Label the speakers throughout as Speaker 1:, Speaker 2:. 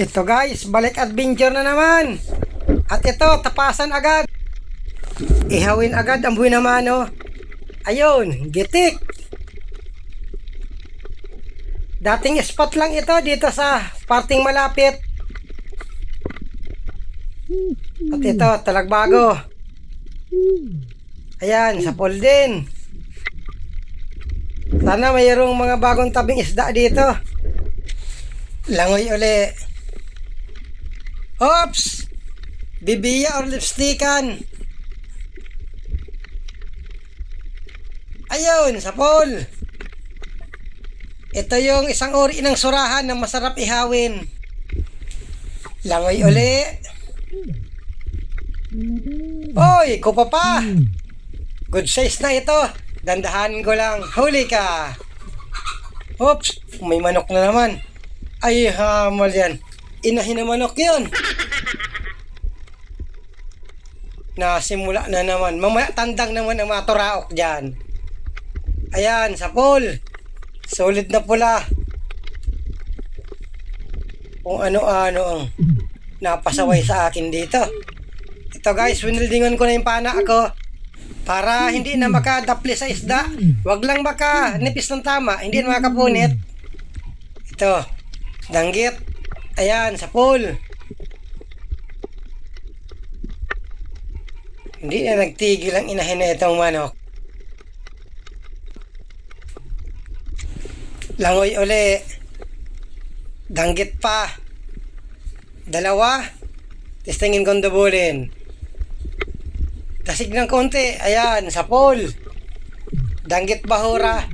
Speaker 1: Ito guys, balik adventure na naman. At ito, tapasan agad. Ihawin agad ang buhay naman, oh. Ayun, gitik. Dating spot lang ito dito sa parting malapit. At ito, talagbago. Ayan, sa pool din. Sana mayroong mga bagong tabing isda dito. Langoy uli. Oops! Bibiya or lipstickan. Ayun, sa pool. Ito yung isang uri ng surahan na masarap ihawin. Langoy uli. Oy, kupa pa. Good size na ito. Dandahan ko lang. Huli ka. Oops, may manok na naman. Ay, hamal yan. Inahin na manok yun. Nasimula na naman. Mamaya tandang naman ang mga turaok dyan. Ayan, sa pool. Solid na pula. Kung ano-ano ang napasaway sa akin dito. Ito guys, winildingan ko na yung pana ako para hindi na makadapli sa isda. Wag lang maka nipis ng tama, hindi na makapunit. Ito, danggit. Ayan, sa pool. Hindi na nagtigil ang inahin na itong manok. Langoy uli. Danggit pa. Dalawa. Testingin kong dubulin. Dasig ng konti. Ayan, sa pool. Danggit bahura.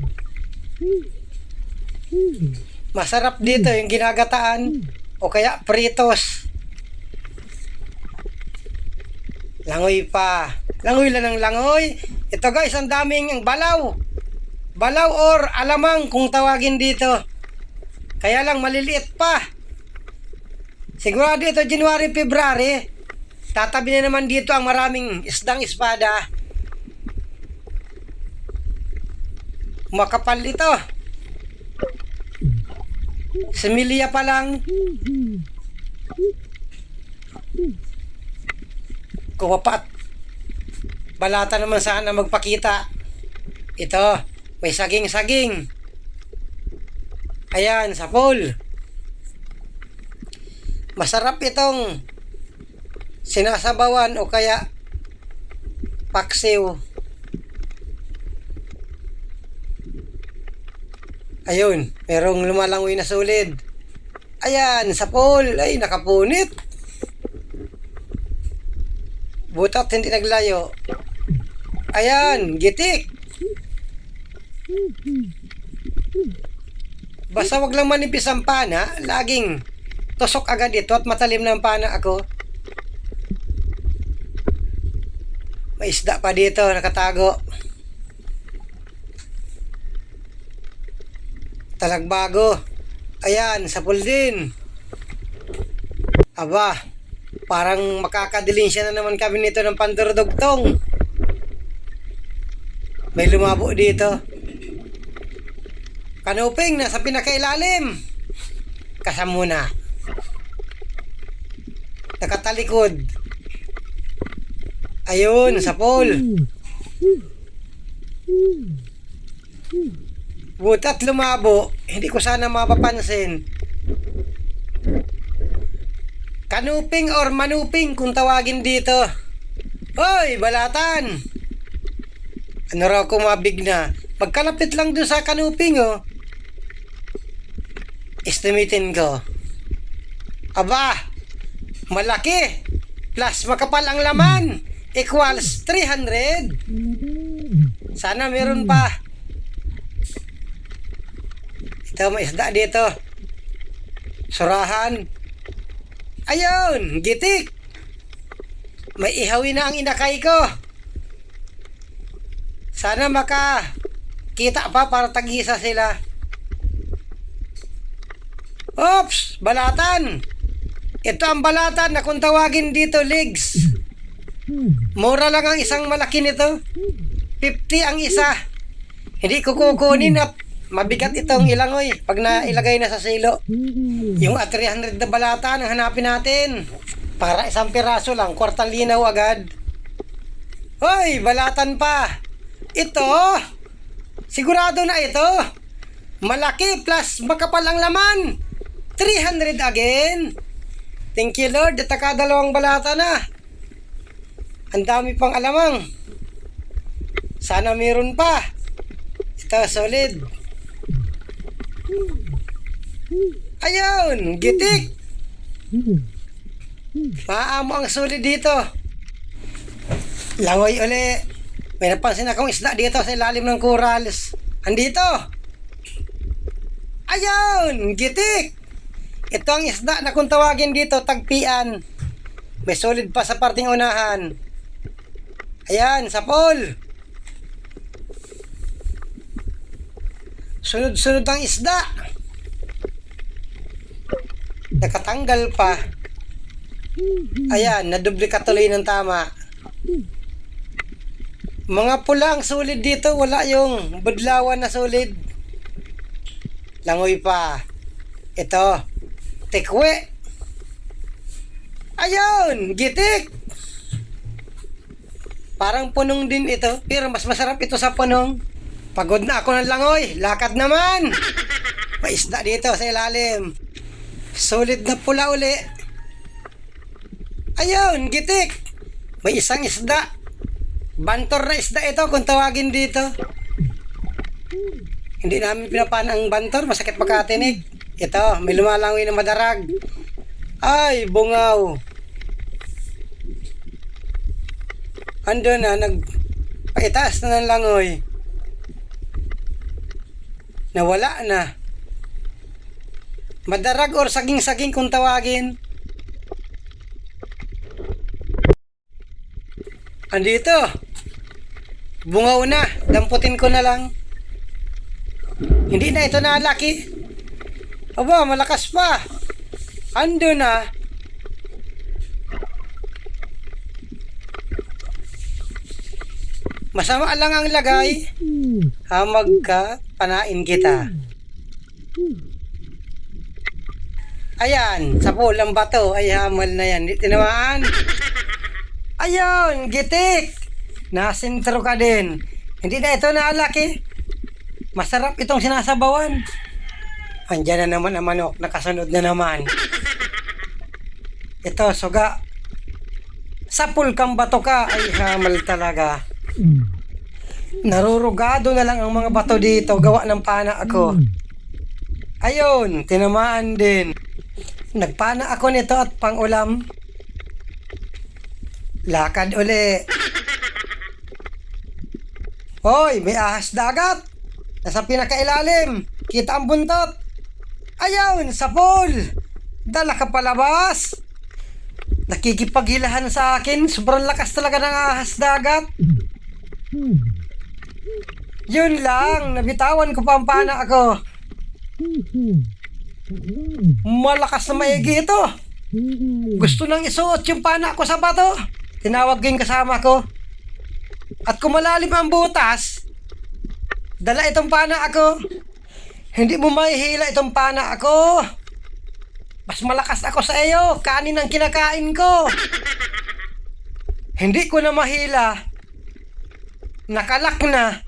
Speaker 1: Masarap dito yung ginagataan o kaya pritos. Langoy pa. Langoy lang ng langoy. Ito guys, ang daming balaw. Balaw or alamang kung tawagin dito. Kaya lang maliliit pa. Sigurado ito January, February. Tatabi na naman dito ang maraming isdang espada. Makapal ito. Semilia pa lang. Kuwapat. Balata naman sana magpakita. Ito, may saging-saging. Ayan, sa pool. Masarap itong sinasabawan o kaya paksiw. Ayun, merong lumalangoy na sulid. Ayan, sa pool. Ay, nakapunit. Butat, hindi naglayo. Ayan, gitik. Basta wag lang manipis ang pana, laging tusok agad ito at matalim na ang pana ako. May isda pa dito, nakatago. Talagbago. Ayan, sa pool din. Aba, parang makakadilinsya na naman kami nito ng pandurdugtong. May lumabo dito. Kanuping, nasa pinakailalim. Kasamuna. Nakatalikod. Ayun, sa pool. Butat lumabo, hindi ko sana mapapansin. Kanuping or manuping kung tawagin dito. Hoy, balatan! Ano raw kumabig na? Pagkalapit lang dun sa kanuping, oh. Estimatein ko. Aba, malaki. Plus makapal ang laman. Equals 300. Sana meron pa. Ito, may isda dito. Surahan. Ayun, gitik. May ihawin na ang inakay ko. Sana maka kita pa para tagisa sila. Oops, balatan. Ito ang balatan na kung tawagin dito legs. Mura lang ang isang malaki nito. 50 ang isa. Hindi ko kukunin at mabigat itong ilangoy pag nailagay na sa silo. Yung at 300 na balata ang hanapin natin. Para isang piraso lang, kwartang linaw agad. Hoy, balatan pa. Ito, sigurado na ito. Malaki plus makapal ang laman. 300 again. Thank you Lord, at dalawang balata na. Ang dami pang alamang. Sana meron pa. Ito, solid. Ayun, gitik. Maamo ang solid dito. Langoy uli. May napansin akong isda dito sa ilalim ng corals. Andito. Ayun, gitik. Ito ang isda na kung tawagin dito, tagpian. May solid pa sa parting unahan. Ayan, sapol. Sunod-sunod ang isda. Nakatanggal pa. Ayan, nadublika tuloy ng tama. Mga pula ang solid dito, wala yung budlawan na solid. Langoy pa. Ito, tikwe. Ayun, gitik. Parang punong din ito, pero mas masarap ito sa punong. Pagod na ako ng langoy, lakad naman. May isda dito sa ilalim. Solid na pula uli. Ayun, gitik. May isang isda. Bantor na isda ito kung tawagin dito. Hindi namin pinapan ang bantor, masakit makatinig. Ito, may lumalangoy na madarag. Ay, bungaw. Ando na, nagpaitaas na ng langoy. Nawala na. Madarag or saging-saging kung tawagin. Andito. Bungaw na. Damputin ko na lang. Hindi na ito nalaki. Aba, malakas pa. Ando na. Masama lang ang lagay. Hamag ka, panain kita. Ayan, sa pulang bato ay hamal na yan. Tinamaan. Ayun, gitik. Nasintro ka din. Hindi na ito naalaki. Masarap itong sinasabawan. Andiyan na naman ang manok, nakasunod na naman. Ito, suga. Sa pulkang bato ka ay hamal talaga. Narurugado na lang ang mga bato dito, gawa ng pana ako. Ayun, tinamaan din. Nagpana ako nito at pangulam. Lakad uli. Hoy, may ahas dagat. Nasa pinakailalim. Kita ang buntot. Ayun, sa pool. Dala ka palabas. Nakikipaghilahan sa akin. Sobrang lakas talaga ng ahas dagat. Yun lang. Nabitawan ko pa ang pana ako. Malakas na maigi ito. Gusto nang isuot yung pana ko sa bato. Tinawag ko yung kasama ko. At kung malalim ang butas, dala itong pana ako. Hindi mo mahihila itong pana ako. Mas malakas ako sa iyo. Kanin ang kinakain ko. Hindi ko na mahila. Nakalak na.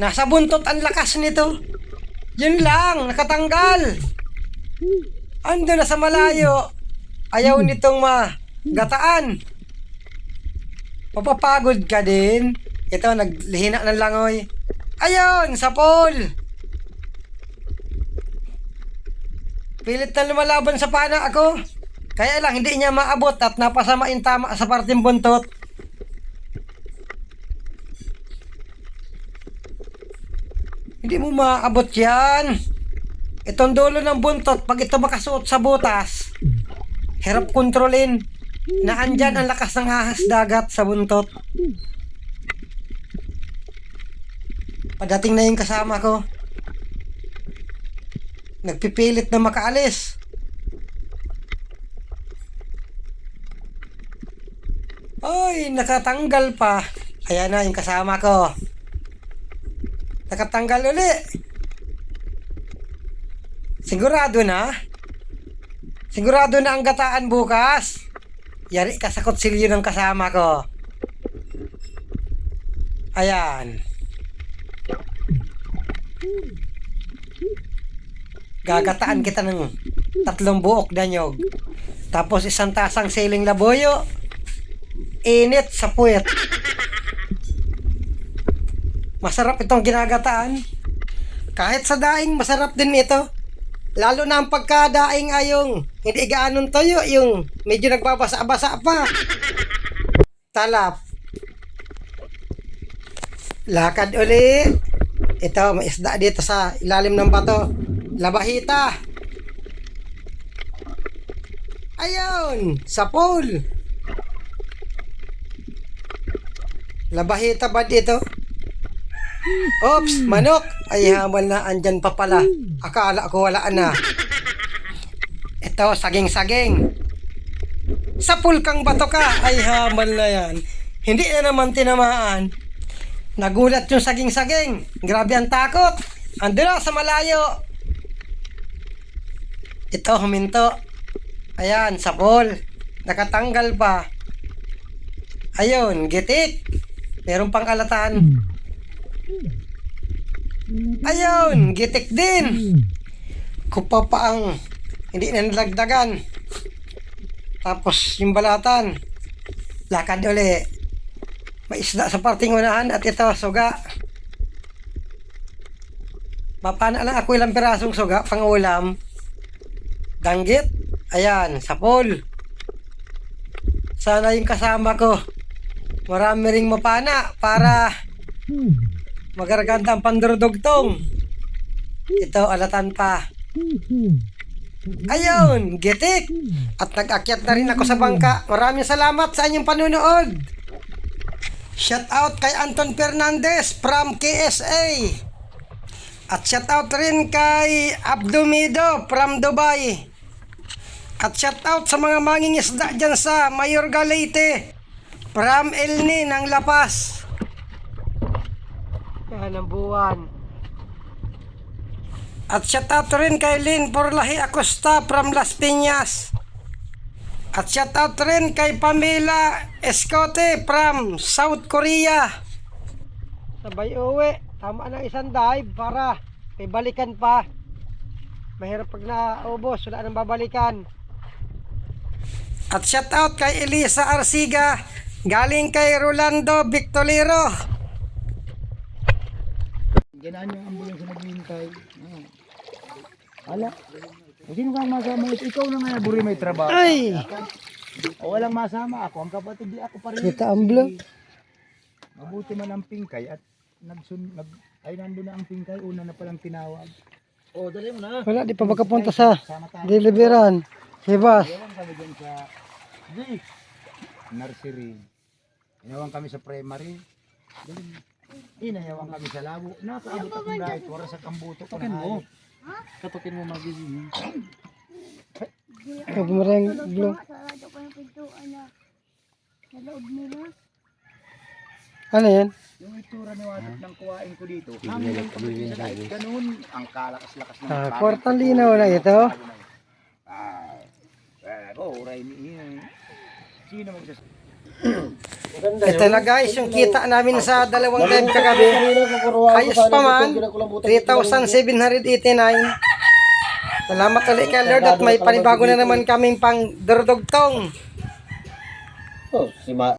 Speaker 1: Nasa buntot ang lakas nito. Yun lang, nakatanggal. Ando na sa malayo. Ayaw nitong magataan. Papapagod ka din. Ito, naglihina ng langoy. Ayun, sa pool. Pilit na lumalaban sa pana ako. Kaya lang, hindi niya maabot at napasama yung tama sa parting buntot. Hindi mo maabot yan. Itong dulo ng buntot, pag ito makasuot sa butas, hirap kontrolin. Na andyan ang lakas ng ahas dagat sa buntot. Padating na yung kasama ko. Nagpipilit na makaalis. Ay, nakatanggal pa. Ayan na yung kasama ko. Nakatanggal uli. Sigurado na? Sigurado na ang gataan bukas? Yari ka sa kutsilyo ng kasama ko. Ayan. Gagataan kita ng tatlong buok danyog. Tapos isang tasang siling laboyo. Init sa puwet. Masarap itong ginagataan. Kahit sa daing, masarap din ito. Lalo na ang pagkadaing ayong hindi gaanong toyo, yung medyo nagbabasa-basa pa. Talap. Lakad uli. Ito, may isda dito sa ilalim ng bato. Labahita. Ayun, sa pool. Labahita ba dito? Oops, manok. Ay, hamal na, andyan pa pala. Akala ko wala na. Ito, saging-saging. Sa pulkang bato ka. Ay, hamal na yan. Hindi na naman tinamaan. Nagulat yung saging-saging. Grabe ang takot. Ando na sa malayo. Ito, huminto. Ayan, sa pool. Nakatanggal pa. Ayun, gitik. Meron pang alatan. Ayun, gitik din. Kupa pa ang hindi na nalagdagan. Tapos yung balatan. Lakad uli. May isda sa parting unahan at ito, suga. Mapana lang ako ilang pirasong suga, pang. Danggit. Ayan, sa pool. Sana yung kasama ko. Marami ring mapana para magaraganda ang pandurudugtong. Ito, alatan pa. Ayun, gitik. At nag-akyat na rin ako sa bangka. Maraming salamat sa inyong panunood. Shout out kay Anton Fernandez from KSA. At shout out rin kay Abdumido from Dubai. At shout out sa mga manging isda dyan sa Mayorga Leyte. From Elni ng Lapas. Yan ang buwan. At shout out rin kay Lynn Porlahi Acosta from Las Piñas. At shout out rin kay Pamela Escote from South Korea. Sabay uwi. Tama na isang dive para may balikan pa. Mahirap pag naubos, wala nang babalikan. At shout out kay Elisa Arsiga, galing kay Rolando Victolero.
Speaker 2: Ganaan yung ambulance na naghihintay. Ah. Ala. O sino kang masama ito? Ikaw na nga buri may trabaho.
Speaker 1: Ay,
Speaker 2: O walang masama ako. Ang kapatid di ako pa rin.
Speaker 1: kita ang vlog.
Speaker 2: Mabuti man ang pingkay at nagsun nag ay nandun na ang pingkay una na palang tinawag. O dali mo na.
Speaker 1: Wala, di pa makapunta sa deliveran.
Speaker 2: Inawan kami dyan sa G. Nursery. Inawan kami sa primary. Dali. Inayawan kami sa labo. Nakaabot akong dahit. Wala sa kambuto ko na mo. Katukin mo magiging.
Speaker 1: Pag marang vlog.
Speaker 3: Sarado ko yung pintuan na sa loob nila.
Speaker 1: Ano yan?
Speaker 2: Yung itsura ni Watot ng kuwain ko dito, hanggang lang kami sa dahil ganun, ang kalakas-lakas ng
Speaker 1: Ah, kwartang linaw na ito.
Speaker 2: Ah, eh, oh, uray ni Sino magsas...
Speaker 1: Ito na guys, yung kita namin sa dalawang time kagabi. Ayos pa man. 3,789. Salamat ulit kay Lord at may panibago na naman kaming pang durdugtong.
Speaker 4: Oh, si Ma